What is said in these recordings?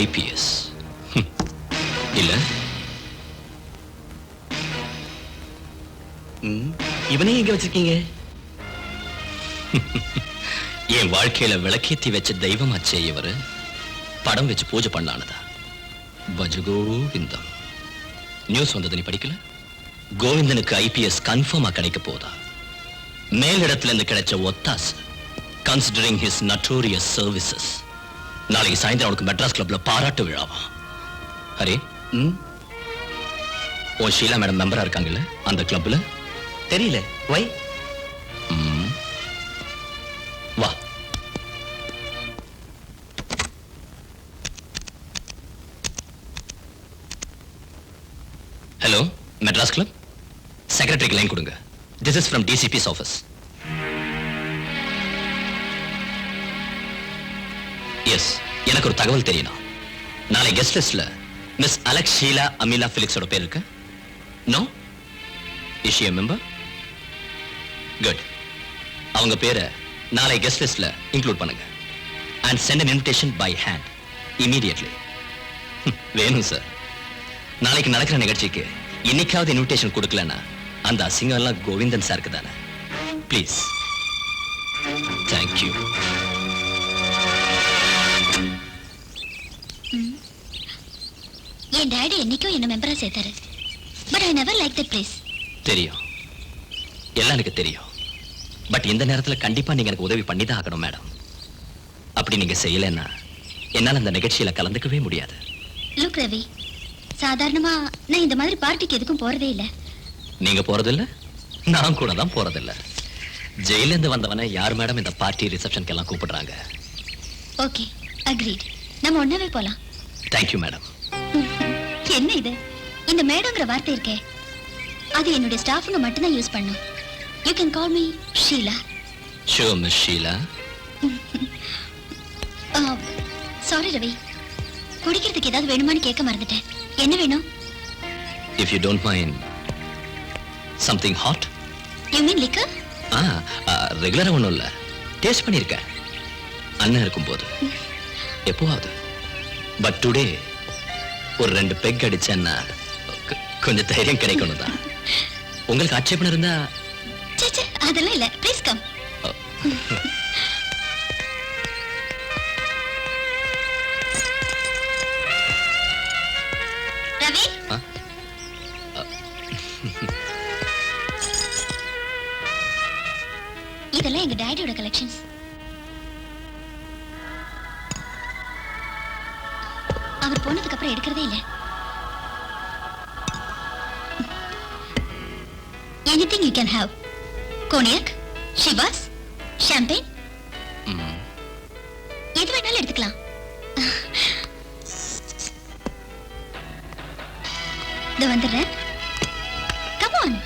IPS. இல்ல? இவனையும் எங்க வச்சிருக்கீங்க? என் வாழ்க்கையில விளக்கேத்தி வச்ச தெய்வமாச்சே இவரு. படம் வச்சு பூஜை பண்ணானதா பஜகோவிந்தம் நியூஸ் வந்தது நீ படிக்கல? கோவிந்தனுக்கு ஐபிஎஸ் கன்ஃபார்மா கிடைக்க போதா? மேலிடத்துல இருந்து கிடைச்ச ஒத்தாஸ் கன்சிடரிங் ஹிஸ் நட்டோரியஸ் சர்வீசஸ் நாளைக்கு சாயந்தரம் அவனுக்கு மெட்ராஸ் கிளப்ல பாராட்டு விழாவா? ஹரி ம், உன் ஷீலா மேடம் மெம்பரா இருக்காங்கல்ல அந்த கிளப்ல தெரியல. வை வா. ஹலோ மெட்ராஸ் கிளப் செக்ரட்டரிக்கு லைன் கொடுங்க. This is from DCP's office yes எனக்கு ஒரு தகவல் தெரியணும். நாளை கெஸ்ட் லிஸ்ட்ல மிஸ் அலெக்ஸ் ஷீலா அமிலா பிலிக்ஸோட பேர் இருக்கு. No is a member good அவங்க பேரை நாளை கெஸ்ட் லிஸ்ட்ல இன்க்ளூட் பண்ணுங்க. And send an invitation by hand immediately வேணும் சார் நாளைக்கு நடக்கிற நிகழ்ச்சிக்கு இன்னைக்காவது இன்விடேஷன் கொடுக்கலன்னா அந்த அசிங்கம் எல்லாம் கோவிந்தன் சாருக்கு தானே. ப்ளீஸ் தேங்க்யூ என் டாடி என்னைக்கும் என்ன மெம்பரா சேர்த்தாரு. But I never like that place தெரியும். எல்லாம் எனக்கு தெரியும். பட் இந்த நேரத்துல கண்டிப்பா நீங்க எனக்கு உதவி பண்ணி தான் ஆகணும் மேடம் அப்படி நீங்க செய்யலைன்னா என்னால அந்த நிகழ்ச்சியில கலந்துக்கவே முடியாது. லுக் ரவி சாதாரணமா நான் இந்த மாதிரி பார்ட்டிக்கு எதுக்கும் போறதே இல்ல. நீங்க போறதில்ல? நான் கூட தான் போறதில்ல. ஜெயில இருந்து வந்தவனை யார் மேடம் இந்த பார்ட்டி ரிசப்ஷனுக்கு எல்லாம் கூப்பிடுறாங்க? ஓகே அக்ரீட் நம்ம ஒன்னாவே போலாம். தேங்க்யூ மேடம் என்ன இது? இந்த மேடங்கிற வார்த்தை இருக்கே. அது என்னுடைய ஸ்டாஃபுங்க மட்டும்தான் யூஸ் பண்ணும். You can call me Sheela so miss Sheela sorry Ravi குடிக்கிறதுக்கு ஏதாவது வேணுமான்னு கேட்க மறந்துட்டேன். என்ன வேணும்? If you don't mind something hot you mean liquor ஆ ரெகுலரா ஒன்றும் இல்லை. டேஸ்ட் பண்ணியிருக்கேன். அண்ணன் இருக்கும்போது. எப்போவாவது பட் டுடே ஒரு ரெண்டு பெக் அடிச்சேன்னா கொஞ்சம் தைரியம் கிடைக்கணும் தான் உங்களுக்கு ஆட்சேபணம் இருந்தா? அதெல்லாம் இல்ல. Please come Ravi? இதெல்லாம் எங்க டாடியோட கலெக்ஷன்ஸ் அவர் போனதுக்கு அப்புறம் எடுக்கிறதே இல்ல. Anything you can have cognac Chivas champagne. எது வேணாலும் எடுத்துக்கலாம். இதோ வந்துடுறேன். கம்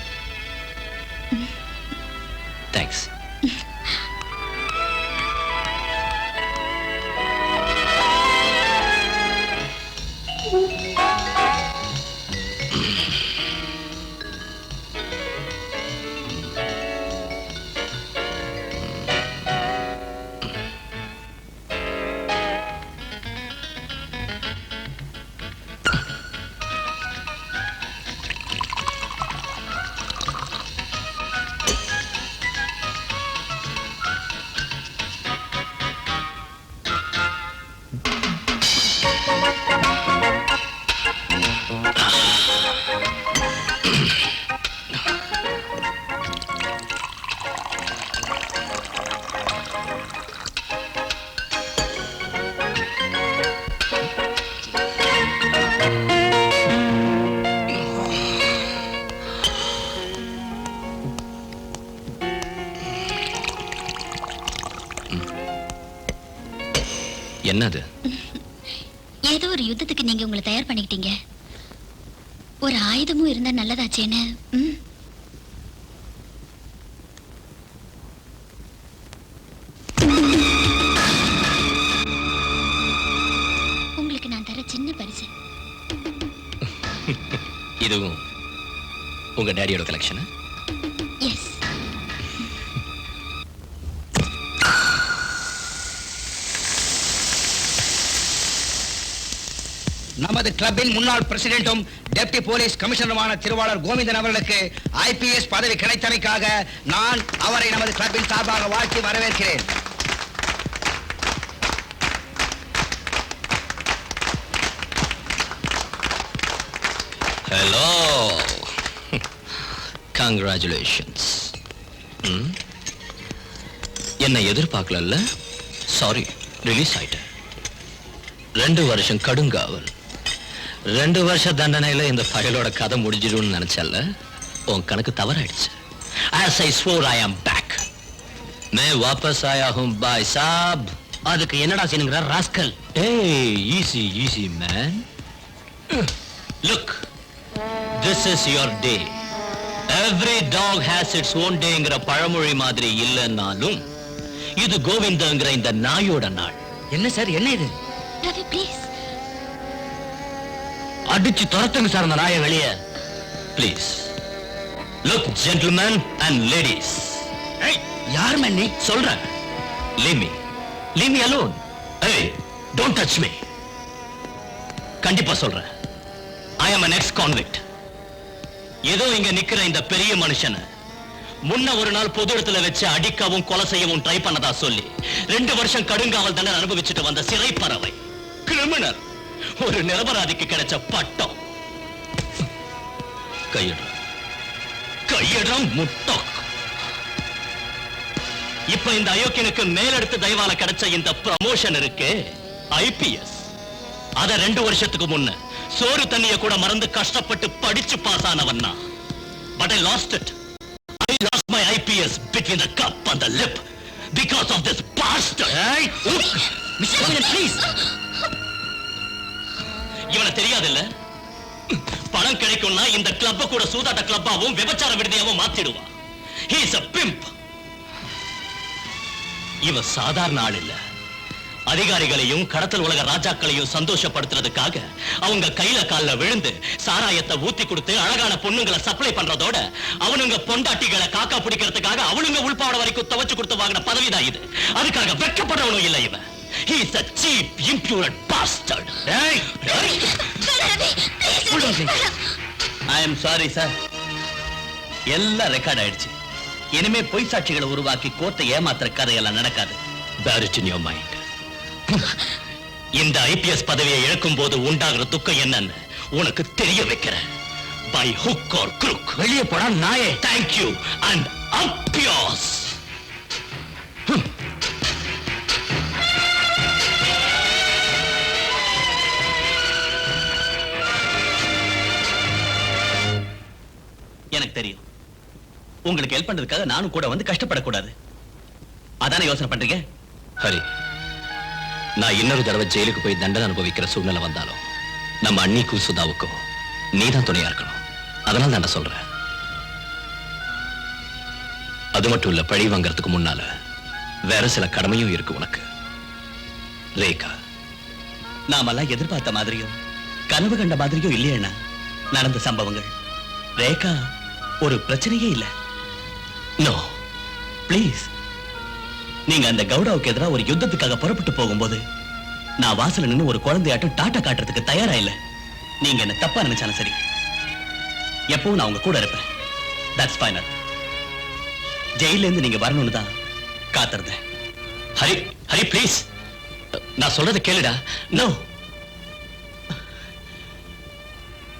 என்னது? ஏதோ ஒரு யுத்தத்துக்கு நீங்க உங்களை தயார் பண்ணிக்கிட்டீங்க. ஒரு ஆயுதமும் இருந்தா நல்லதாச்சேன்னு. உங்களுக்கு நான் தர சின்ன பரிசு. இதுவும் உங்க டேடியோட கலெக்ஷன் கிளப்பின் முன்னாள் பிரசிடென்ட்டும் டெப்டி போலீஸ் கமிஷனருமான திருவாளர் கோவிந்தன் அவர்களுக்கு ஐபிஎஸ் பதவி கிடைத்தமைக்காக நான் அவரை நமது கிளப்பின் சார்பாக வாழ்த்தி வரவேற்கிறேன். Hello congratulations hmm? என்னை எதிர்பார்க்கல சாரி ரிலீஸ் ஆயிட்டேன். ரெண்டு வருஷம் கடுங்காவல். ரெண்டு வருஷ தண்டனையில இந்த ஃபைலோட கதை முடிஞ்சிடும்னு நினைச்சல்ல உன் கணக்கு தவறாயிடுச்சு as i swore i am back मैं वापस आया हूं भाई साहब அதுக்கு என்னடா செய்யணுங்கிற rascal Hey, easy, easy, man. Look, this is your day. Every dog has its own dayங்கிற பழமொழி மாதிரி இல்லைன்னாலும் இது கோவிந்தங்கிற இந்த நாயோட நாள் என்ன சார் என்ன இது ரவி ப்ளீஸ் அடிச்சு துரத்துங்க சார் அந்த நாயை வெளியே. Please look gentleman and ladies யார் மண்ணி? சொல்றேன். Leave me. Leave me alone. Hey don't touch me. கண்டிப்பா சொல்றேன். ஐ am an ex convict ஏதோ இங்க நிக்கிற இந்த பெரிய மனுஷனை முன்ன ஒரு நாள் பொது இடத்துல வச்சு அடிக்கவும் கொலை செய்யவும் ட்ரை பண்ணதா சொல்லி ரெண்டு வருஷம் கடுங்காவல் தண்டனை அனுபவிச்சுட்டு வந்த சிறை பறவை கிரிமினல் ஒரு நிரபராதிக்கு கிடைச்ச பட்டம். கையிடுற கையிடுற முட்டை. இப்ப இந்த அயோக்கியனுக்கு மேலெடுத்து தயவால கிடைச்ச இந்த ப்ரமோஷன் இருக்கு ஐபிஎஸ் அத ரெண்டு வருஷத்துக்கு முன்ன சோறு தண்ணிய கூட மறந்து கஷ்டப்பட்டு படிச்சு பாஸ் ஆனவன் but I lost it I lost my IPS between the cup and the lip because of this bastard mister please இவனை தெரியாதுல்ல? பணம் கிடைக்கும்னா இந்த கிளப்ப கூட சூதாட்ட கிளப்பாவும் விபச்சார விடுதியாவும் மாத்திடுவான் ஹி இவன் சாதாரண ஆள் இல்ல. அதிகாரிகளையும் கடத்தல் உலக ராஜாக்களையும் சந்தோஷப்படுத்துறதுக்காக அவங்க கையில கால்ல விழுந்து சாராயத்தை ஊத்தி கொடுத்து அழகான பொண்ணுங்களை சப்ளை பண்றதோட அவனுங்க பொண்டாட்டிகளை காக்கா பிடிக்கிறதுக்காக அவனுங்க உள்பாவட வரைக்கும் துவச்சு கொடுத்து வாங்கின பதவிதான் இது. அதுக்காக வெட்கப்படுறவனும் இல்ல இவன். He is a cheap, impudent bastard. Hey! I am sorry sir எல்லாம் ரெக்கார்ட் ஆயிடுச்சு. இனிமே பொய் சாட்சிகளை உருவாக்கி கோர்ட்டை ஏமாத்துற கதையெல்லாம் நடக்காது. Bear it in your mind. இந்த ஐபிஎஸ் பதவியை இழக்கும் போது உண்டாகிற துக்கம் என்னன்னு உனக்கு தெரிய வைக்கிறேன். By hook or crook. வெளியே போடா நாயே. Thank you and up உங்களுக்கு ஹெல்ப் பண்றதுக்காக நானும் கூட வந்து கஷ்டப்படக்கூடாது. அதானே யோசனை பண்றீங்க? ஹரி நான் இன்னொரு தடவை ஜெயிலுக்கு போய் தண்டனை அனுபவிக்கிற சூழ்நிலை வந்தாலும் நம்ம அன்னிக்கும் சுதாவுக்கும் நீதான் துணையா இருக்கணும். அதனால தான் நான் சொல்றேன். அது மட்டும் இல்ல பழி வாங்கறதுக்கு முன்னால வேற சில கடமையும் இருக்கு உனக்கு. ரேகா நாமெல்லாம் எதிர்பார்த்த மாதிரியும் கனவு கண்ட மாதிரியும் இல்லையண்ணா நடந்த சம்பவங்கள். ரேகா ஒரு பிரச்சனையே இல்ல. நோ ப்ளீஸ் நீங்க அந்த கவுடாவுக்கு எதிராக ஒரு யுத்தத்துக்காக புறப்பட்டு போகும்போது நான் வாசல நின்னு ஒரு குழந்தையாட்டம் டாட்டா காட்டுறதுக்கு தயாரா இல்ல. நீங்க என்ன தப்பா நினைச்சாலும் சரி. எப்பவும் நான் உங்க கூட இருப்பேன். தட்ஸ் ஃபைனல் ஜெயிலேருந்து நீங்க வரணும்னு தான் காத்திருந்தேன். ஹரி ஹரி ப்ளீஸ் நான் சொல்றதை கேளுடா. நோ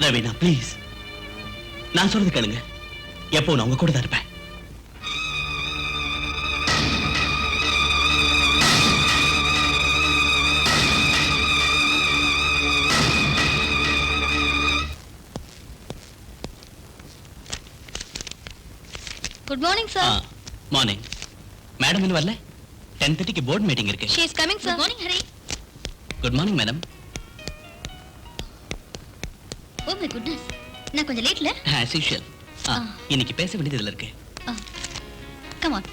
ரவீனா ப்ளீஸ் நான் சொல்றது கேளுங்க. எப்போ நான் உங்க கூட தான் இருப்பேன். Good morning sir morning madam இன்னும் வரல டென் தேர்ட்டிக்கு போர்ட் மீட்டிங் இருக்கு. She is coming sir morning Hari good morning madam oh my goodness நான் கொஞ்சம் லேட்ல ஆஸ் யூஷுவல். இன்னைக்கு பேச வேண்டியது இதுல இருக்கு? கம் ஆன்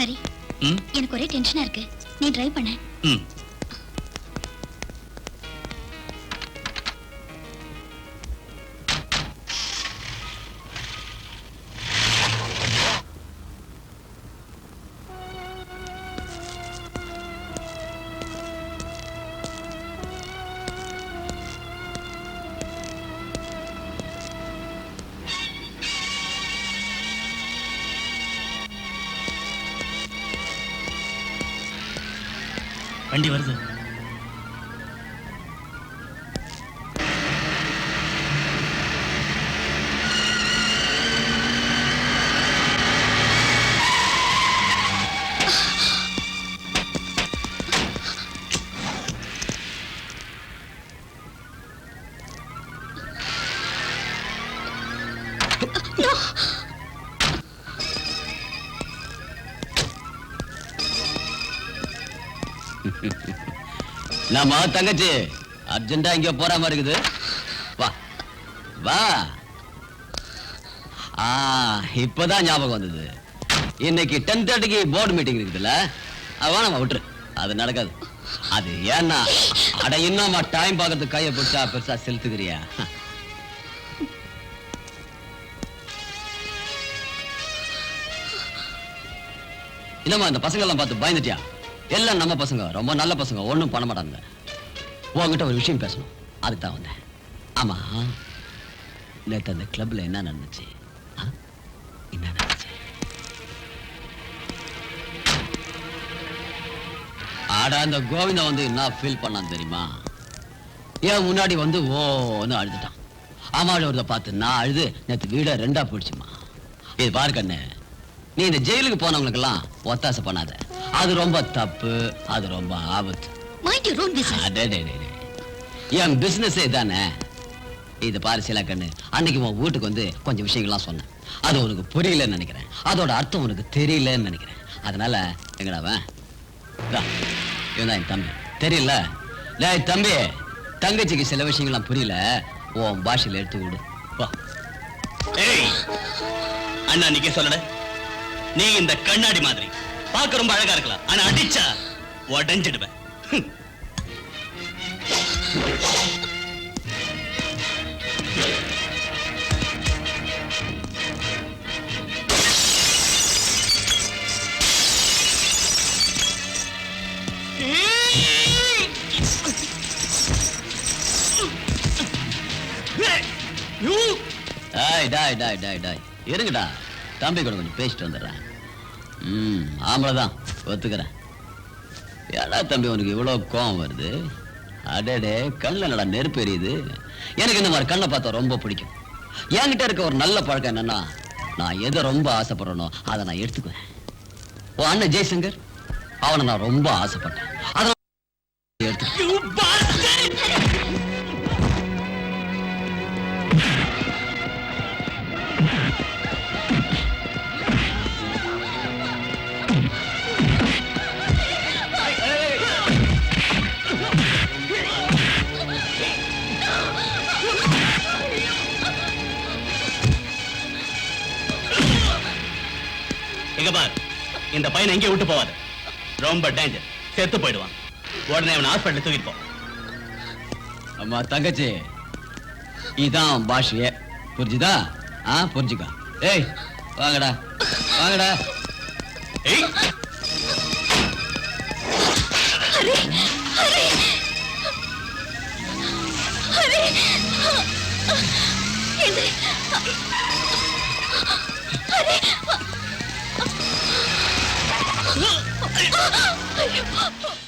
ஹரி எனக்கு ஒரே டென்ஷனா இருக்கு. நீ ட்ரை பண்ண. ம் வண்டி வருது. நம்ம தங்கச்சி? அர்ஜென்ட்டா இங்க போற மாதிரி இருக்குது. வா. வா. ஆ இப்பதான் ஞாபகம் வந்தது. இன்னைக்கு டென் தேர்ட்டிக்கு போர்டு மீட்டிங் இருக்குதுல்ல? அது வேணாமா விட்டுரு. அது நடக்காது. அது ஏன்னா அட இன்னும் டைம் பார்க்கறதுக்கு கையை பிடிச்சா பெருசா செலுத்துக்கிறியா? என்னம்மா இந்த பசங்க எல்லாம் பார்த்து பயந்துட்டியா? எல்லாம் நம்ம பசங்க. ரொம்ப நல்ல பசங்க. ஒன்றும் பண்ண மாட்டாங்க உன்கிட்ட ஒரு விஷயம் பேசணும். அதுக்கு தான் வந்தேன். ஆமா. நேற்று அந்த கிளப்ல என்ன நடந்துச்சு? ஆ? என்ன நடந்துச்சு? ஆடா அந்த கோவிந்தா வந்து என்ன ஃபீல் பண்ணான் தெரியுமா? ஏன் முன்னாடி வந்து ஓன்னு அழுதுட்டான். ஆமாடோட பார்த்து நான் அழுது நேற்று வீடை ரெண்டா போயிடுச்சுமா இது பாரு கண்ணு. நீ இந்த ஜெயிலுக்கு போனவங்களுக்கெல்லாம் ஒத்தாசை பண்ணாத. அது ரொம்ப தப்பு அது ரொம்ப ஆபத்து மைண்ட் யூர் ஓன் பிசினஸ் அடடடடே. என் பிசினஸே தானே இது பாரு சில கண்ணு அன்னைக்கு உன் வீட்டுக்கு வந்து கொஞ்சம் விஷயங்கள்லாம் சொன்னேன் அது உனக்கு புரியலன்னு நினைக்கிறேன் அதோட அர்த்தம் உனக்கு தெரியலன்னு நினைக்கிறேன் அதனால எங்கடா அவன் இதா, இவன் தான் என் தம்பி தெரியல டேய் தம்பி தங்கச்சிக்கு சில விஷயங்கள்லாம் புரியல உன் பாஷையில எடுத்து விடு வா ஏய் அண்ணா நீங்க சொல்லல நீ இந்த கண்ணாடி மாதிரி பார்க்க ரொம்ப அழகா இருக்கலாம். ஆனா அடிச்சா உடஞ்சிடுவேன். ஹம். டாய் டாய் டாய் டாய் டாய். இருங்கடா. தம்பி கூட கொஞ்சம் பேசிட்டு வந்துடுறேன். ம் ஆம்பளைதான். ஒத்துக்கிறேன். ஏடா தம்பி உனக்கு இவ்வளோ கோவம் வருது? அடடே கண்ணில் என்னடா நெருப்பு எரியுது? எனக்கு இந்த மாதிரி கண்ணை பார்த்தா ரொம்ப பிடிக்கும். என்கிட்ட இருக்க ஒரு நல்ல பழக்கம் என்னன்னா நான் எதை ரொம்ப ஆசைப்படுறேனோ அதை நான் எடுத்துக்குவேன். உன் அண்ணன் ஜெய்சங்கர் அவனை நான் ரொம்ப ஆசைப்பட்டேன். அதை இந்த பையனை எங்கேயும் விட்டு போவாத. ரொம்ப டேஞ்சர் செத்து போயிடுவான். உடனே அவன் ஹாஸ்பிட்டல் தூக்கிட்டு போ. அம்மா தங்கச்சி. இதான் பாஷையே. புரிஞ்சுதா? ஆ புரிஞ்சுக்கா. ஏய் வாங்கடா. வாங்கடா. ஏய். ஹரி. 啊啊，哎呦，爸爸。